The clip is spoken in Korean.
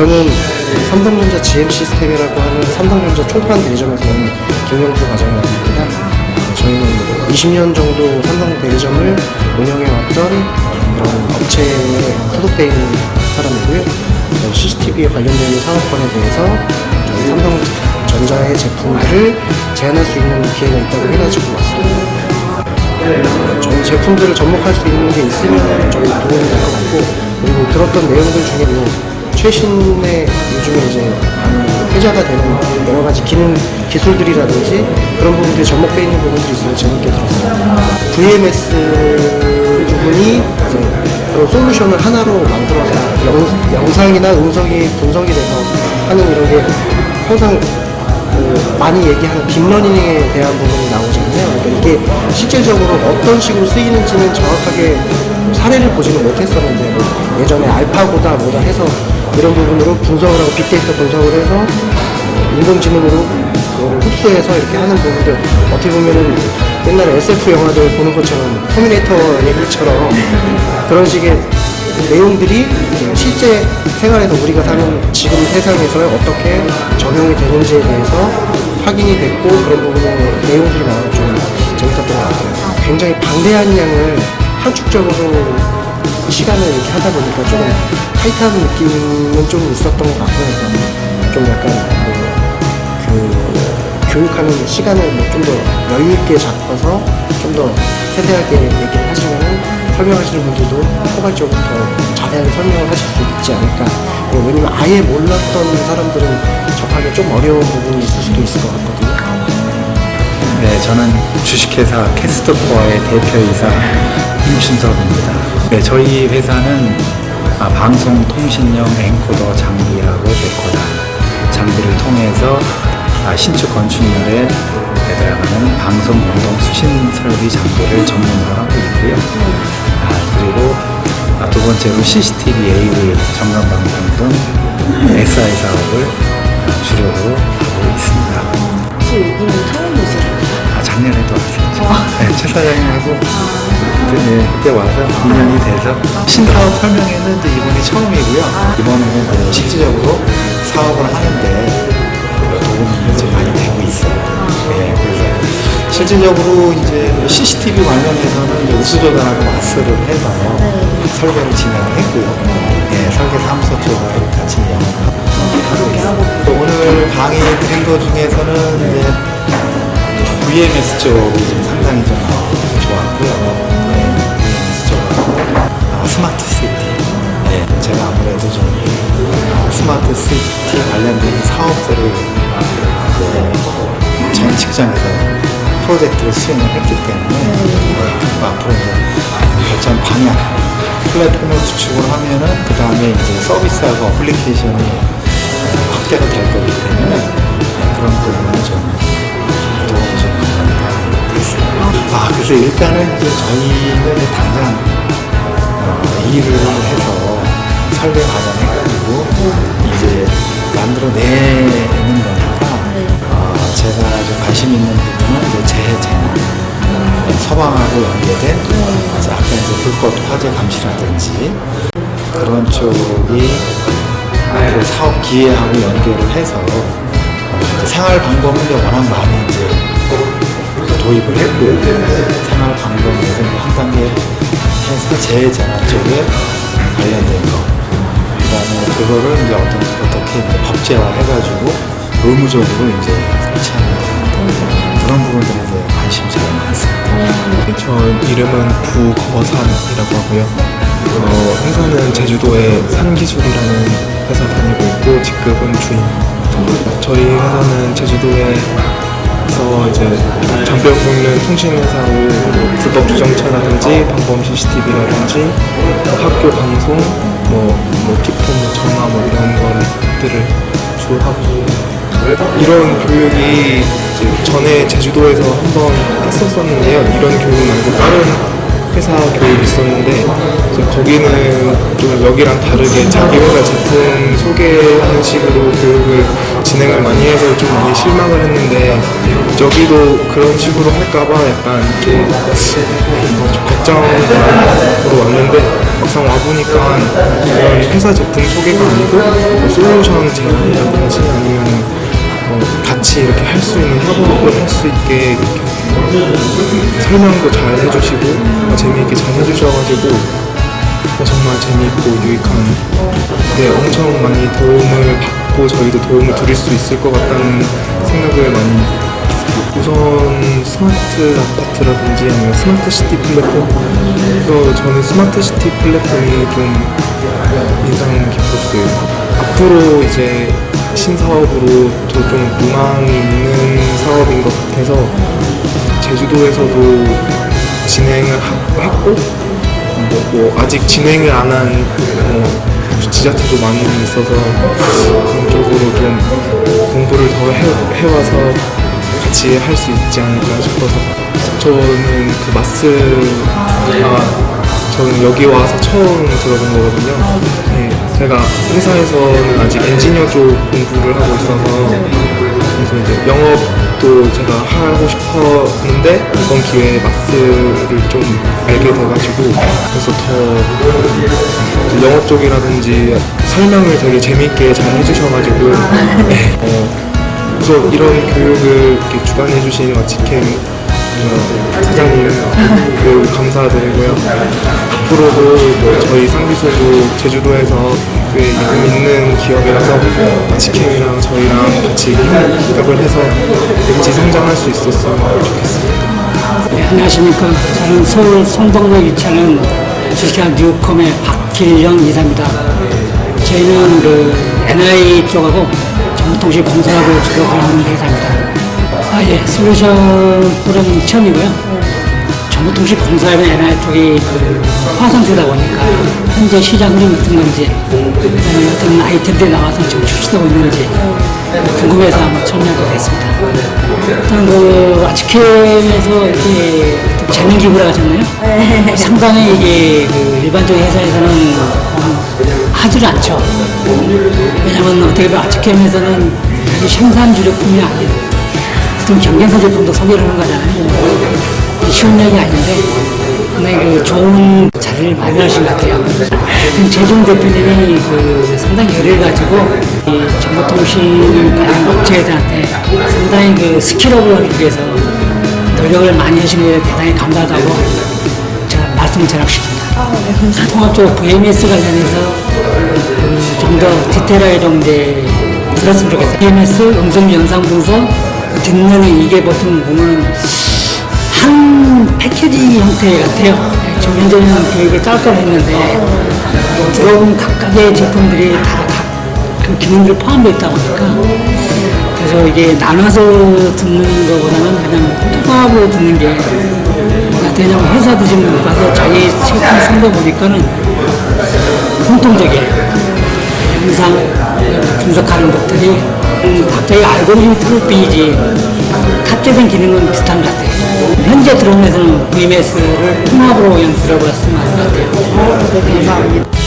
저는 삼성전자 GM 시스템이라고 하는 삼성전자 총판 대리점에서 온 김영수 과장입니다. 어, 저희는 20년 정도 삼성 대리점을 운영해왔던 그런 업체에 소속되어 있는 사람이고요. 어, CCTV에 관련된 사업권에 대해서 삼성전자의 제품들을 제한할 수 있는 기회가 있다고 해가지고 왔습니다. 저희 제품들을 접목할 수 있는 게 있으면 저희 도움이 될 것 같고 그리고 들었던 내용들 중에 뭐 최신의 요즘에 이제 회자가 되는 여러 가지 기능 기술들이라든지 그런 부분들이 접목되어 있는 부분들이 있어서 재밌게 들었어요. VMS 부분이 이제 그런 솔루션을 하나로 만들어서 영, 영상이나 음성이 분석이 돼서 하는 이런 게 항상 그 많이 얘기하는 딥러닝에 대한 부분이 나오잖아요. 그러니까 이게 실질적으로 어떤 식으로 쓰이는지는 정확하게 사례를 보지는 못했었는데 뭐 예전에 알파고다 뭐다 해서 이런 부분으로 분석을 하고 빅데이터 분석을 해서 어, 인공지능으로 그거를 흡수해서 이렇게 하는 부분들 어떻게 보면은 옛날에 SF 영화들 보는 것처럼 터미네이터 얘기처럼 그런 식의 내용들이 실제 생활에서 우리가 사는 지금 세상에서 어떻게 적용이 되는지에 대해서 확인이 됐고 그런 부분의 내용들이 나와서 좀 재밌었던 것 같아요. 굉장히 방대한 양을 함축적으로 시간을 이렇게 하다 보니까 좀 타이트한 느낌은 좀 있었던 것 같고요. 좀 약간 뭐그 교육하는 시간을 뭐 좀 더 여유 있게 잡아서 좀 더 세세하게 얘기를 하시면은 설명하시는 분들도 포괄적으로 더 자세하게 설명을 하실 수 있지 않을까. 어, 왜냐면 아예 몰랐던 사람들은 접하기 좀 어려운 부분이 있을 수도 있을 것 같거든요. 네, 저는 주식회사 캐스터코어의 대표이사 임신석입니다. 네, 저희 회사는 아, 방송 통신용 앵코더 장비하고 데코더 장비를 통해서 아, 신축 건축물에 들어가는 방송 공동 수신 설비 장비를 전문으로 하고 있고요. 아, 그리고 아, 두 번째로 CCTV A를 점검 방송 등 SI 사업을 아, 주력으로 하고 있습니다. 혹시 여기는 처음 오시는 아, 작년에도 왔었죠. 네, 최 사장님하고 그때, 네, 그때 와서 2년이 돼서 신사업 설명회는 이제 이번이 처음이고요. 이번에는 그 실질적으로 사업을 하는데 도움이 좀 많이 되고 있어요. 네, 그래서 실질적으로 이제 CCTV 관련해서는 이제 우수조단하고 마스를 해서 설계를 진행을 했고요. 네, 설계 사무소 쪽으로 같이 영업하고 있습니다. 또 오늘 강의 드린 것 중에서는 이제 VMS 쪽이 좀 상당히 좀 프로젝트를 수행을 했기 때문에 네, 앞으로 이제 결정 방향 플랫폼을 구축을 하면은 그 다음에 이제 서비스하고 어플리케이션이 확대가 될 거기 때문에 네, 그런 부분을 좀 도움을 좀 받는 됐어요. 아, 그래서 일단은 이제 저희는 이제 당장 어, 일을 해서 설계 과정해가지고 이제 좀 관심 있는 부분은 이제 재해 재난 어, 서방하고 연계된 이제 아까 이제 불꽃 화재 감시라든지 그런 쪽이 그 사업 기회하고 연계를 해서 생활 방법은 이제 워낙 많이 이제 도입을 했고요. 생활 방법에서 한 단계 해서 재해재난 쪽에 관련된 거. 그 다음에 그거를 이제 어떤, 어떻게 이제 법제화 해가지고 의무적으로 이제 설치하는 관심이 잘 많습니다. 저 이름은 구거산이라고 하고요. 어, 회사는 제주도의 산기술이라는 회사 다니고 있고 직급은 주임. 저희 회사는 제주도에서 이제 전병 긁는 통신회사로 뭐 불법 주정차라든지 방범 CCTV라든지 학교 방송, 뭐, 뭐 기폰, 뭐 전화 뭐 이런 것들을 주로 하고 이런 교육이 이제 전에 제주도에서 한번 했었었는데요. 이런 교육 말고 다른 회사 교육이 있었는데 거기는 좀 여기랑 다르게 자기 회사 제품 소개하는 식으로 교육을 진행을 많이 해서 좀 많이 실망을 했는데 여기도 그런 식으로 할까봐 약간 좀, 좀 걱정으로 왔는데 막상 와보니까 이런 회사 제품 소개가 아니고 뭐 솔루션 제안이라든지 아니면 뭐 같이 이렇게 할 수 있는 협업을 할 수 있게 이렇게 설명도 잘 해주시고 어, 재미있게 잘 해주셔가지고 어, 정말 재미있고 유익한 네, 엄청 많이 도움을 받고 저희도 도움을 드릴 수 있을 것 같다는 생각을 많이 우선 스마트 아파트라든지 아니면 스마트 시티 플랫폼. 그래서 저는 스마트 시티 플랫폼이 좀 인상 깊었어요. 앞으로 이제 신사업으로 더좀 무망이 있는 사업인 것 같아서 제주도에서도 진행을 하- 했고 뭐, 뭐 아직 진행을 안 한 지자체도 많이 있어서 그런 쪽으로 좀 공부를 더 해, 해와서 같이 할 수 있지 않을까 싶어서 저는 그 마스가 저는 여기 와서 처음 들어본 거거든요. 네, 제가 회사에서는 아직 엔지니어 쪽 공부를 하고 있어서 그래서 이제 영업도 제가 하고 싶었는데 이번 기회에 마스를 좀 알게 돼가지고 그래서 더 영업 쪽이라든지 설명을 되게 재밌게 잘 해주셔가지고 네, 어, 그래서 이런 교육을 주관해주신 마치캠 어, 사장님 그 감사드리고요. 앞으로도 저희 상비소도 제주도에서 꽤 이름 있는 기업이라서 마치캠이랑 저희랑 같이 협업을 해서 같이 성장할 수 있었으면 좋겠습니다. 네, 안녕하십니까. 저는 서울 성동구에 위치하는 주식회사 뉴컴의 박길영 이사입니다. 저희는 그 NI 쪽하고 정보통신 공사하고 주로 하는 회사입니다. 아, 예. 솔루션 프로는 처음이고요. 정보통신 공사하는 NI 쪽이 그 화상세다 보니까 현재 시장 흐름이 어떤 건지 그다음에 어떤 아이템들이 나와서 지금 출시되고 있는지 궁금해서 한번 참여하게 됐습니다. 일단 그 아치캠에서 이렇게 또 재능 기부를 하셨나요? 상당히 이게 그 일반적인 회사에서는 어, 하질 않죠. 왜냐면 어떻게 보면 아치캠에서는 생산 주력품이 아니에요. 좀 경쟁사 제품도 소개를 하는 거잖아요. 쉬운 얘기 아닌데 상당히 그 좋은 자리를 마련하신 것 같아요. 재종 대표님이 그 상당히 열을 가지고 이 정보통신 관련 업체들한테 상당히 그 스킬업을 하기 위해서 노력을 많이 하신 거에 대단히 감사하다고 제가 말씀을 전하고 싶습니다. 통합적 VMS 관련해서 좀 더 디테일하게 좀 이제 들었으면 좋겠어요. VMS 음성 영상 분석 듣는 이게 보통 보면 한 패키지 형태 같아요. 좀 현재는 교육을 짤까 했는데 들어온 각각의 제품들이 다그 기능들이 포함되어 있다 보니까 그래서 이게 나눠서 듣는 것보다는 그냥 통합으로 듣는 게 그냥 회사도 지금 가서 자기 제품 쓴거 보니까는 공통적이에요. 영상 분석하는 것들이 음, 각자의 알고리즘이 틀을 뿐이지 탑재된 기능은 비슷한 것 같아요. 현재 드론에서는 VMS를 통합으로 들어버렸으면 하는 것 같아요. 감사합니다.